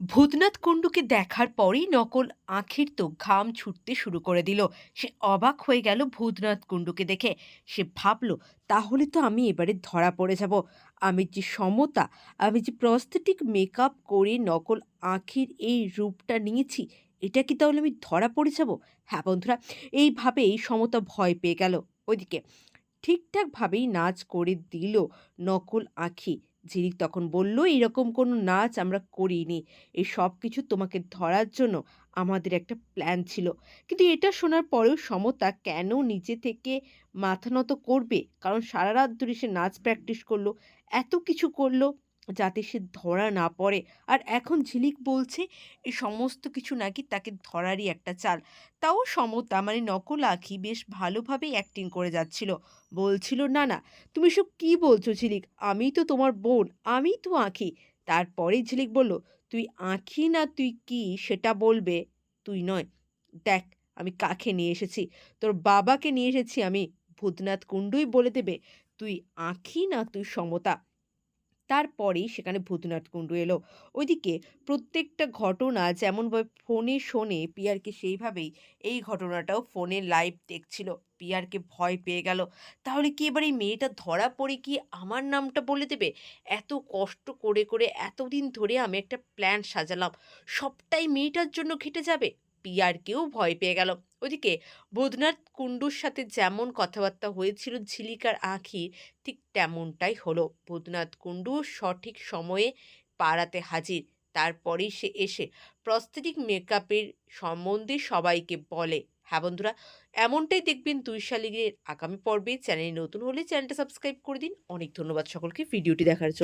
ভূতনাথ কুণ্ডুকে দেখার পরেই নকল আঁখির তো ঘাম ছুটতে শুরু করে দিল। সে অবাক হয়ে গেল ভূতনাথ কুণ্ডুকে দেখে। সে ভাবল, তাহলে তো আমি এবারে ধরা পড়ে যাব। আমি যে সমতা, আমি যে প্রস্থেটিক মেকআপ করে নকল আঁখির এই রূপটা নিয়েছি, এটা কি তাহলে আমি ধরা পড়ে যাব? হ্যাঁ বন্ধুরা, এইভাবেই সমতা ভয় পেয়ে গেল। ওইদিকে ঠিকঠাকভাবেই নাচ করে দিল নকল আঁখি। ঝিলিক তখন বলল এরকম কোনো নাচ আমরা করিনি। এই সব কিছু তোমাকে ধরার জন্য আমাদের একটা প্ল্যান ছিল। কিন্তু এটা শোনার পরেও সমতা কেন নিজে থেকে মাথা নত করবে? কারণ সারা রাত ধরে সে নাচ প্র্যাকটিস করল, এত কিছু করল। যাতে সে ধরা না পড়ে। আর এখন ঝিলিক বলছে, এ সমস্ত কিছু নাকি তাকে ধরারই একটা চাল। তাও সমতা মানে নকল আঁখি বেশ ভালোভাবেই অ্যাক্টিং করে যাচ্ছিল। বলছিল, না না, তুমি সব কি বলছো ঝিলিক? আমি তো তোমার বোন আমি তো আঁখি। তারপরে ঝিলিক বলল, তুই আঁখি না তুই কি সেটা বলবে? তুই নয়। দেখ, আমি কাকে নিয়ে এসেছি? তোর বাবাকে নিয়ে এসেছি আমি। ভূতনাথ কুণ্ডুই বলে দেবে, তুই আঁখি না তুই সমতা? তারপরেই সেখানে ভূতনাথ কুণ্ডু এলো। ওইদিকে প্রত্যেকটা ঘটনা যেমনভাবে ফোনে শোনে, পিয়ারকে সেইভাবেই এই ঘটনাটাও ফোনে লাইভ দেখছিল। পিয়ারকে ভয় পেয়ে গেল। তাহলে কি এবার এই মেয়েটা ধরা পড়ে কি আমার নামটা বলে দেবে? এত কষ্ট করে করে এতদিন ধরে আমি একটা প্ল্যান সাজালাম। সবটাই মেয়েটার জন্য ঘেটে যাবে? পিয়ারকেও ভয় পেয়ে গেল। ওদিকে বৈদ্যনাথ কুণ্ডুর সাথে যেমন কথাবার্তা হয়েছিল, ঝিলিকার আঁখি ঠিক তেমনটাই হলো। ভূতনাথ কুণ্ডু সঠিক সময়ে পাড়াতে হাজির, তারপরেই সে এসে প্রস্থেটিক মেকআপের সম্বন্ধে সবাইকে বলে। হ্যাঁ বন্ধুরা, এমনটাই দেখবেন দুই শালিগের আগামী পর্বে। চ্যানেল নতুন হলে চ্যানেলটা সাবস্ক্রাইব করে দিন। অনেক ধন্যবাদ সকলকে। ভিডিওটি দেখার জন্য।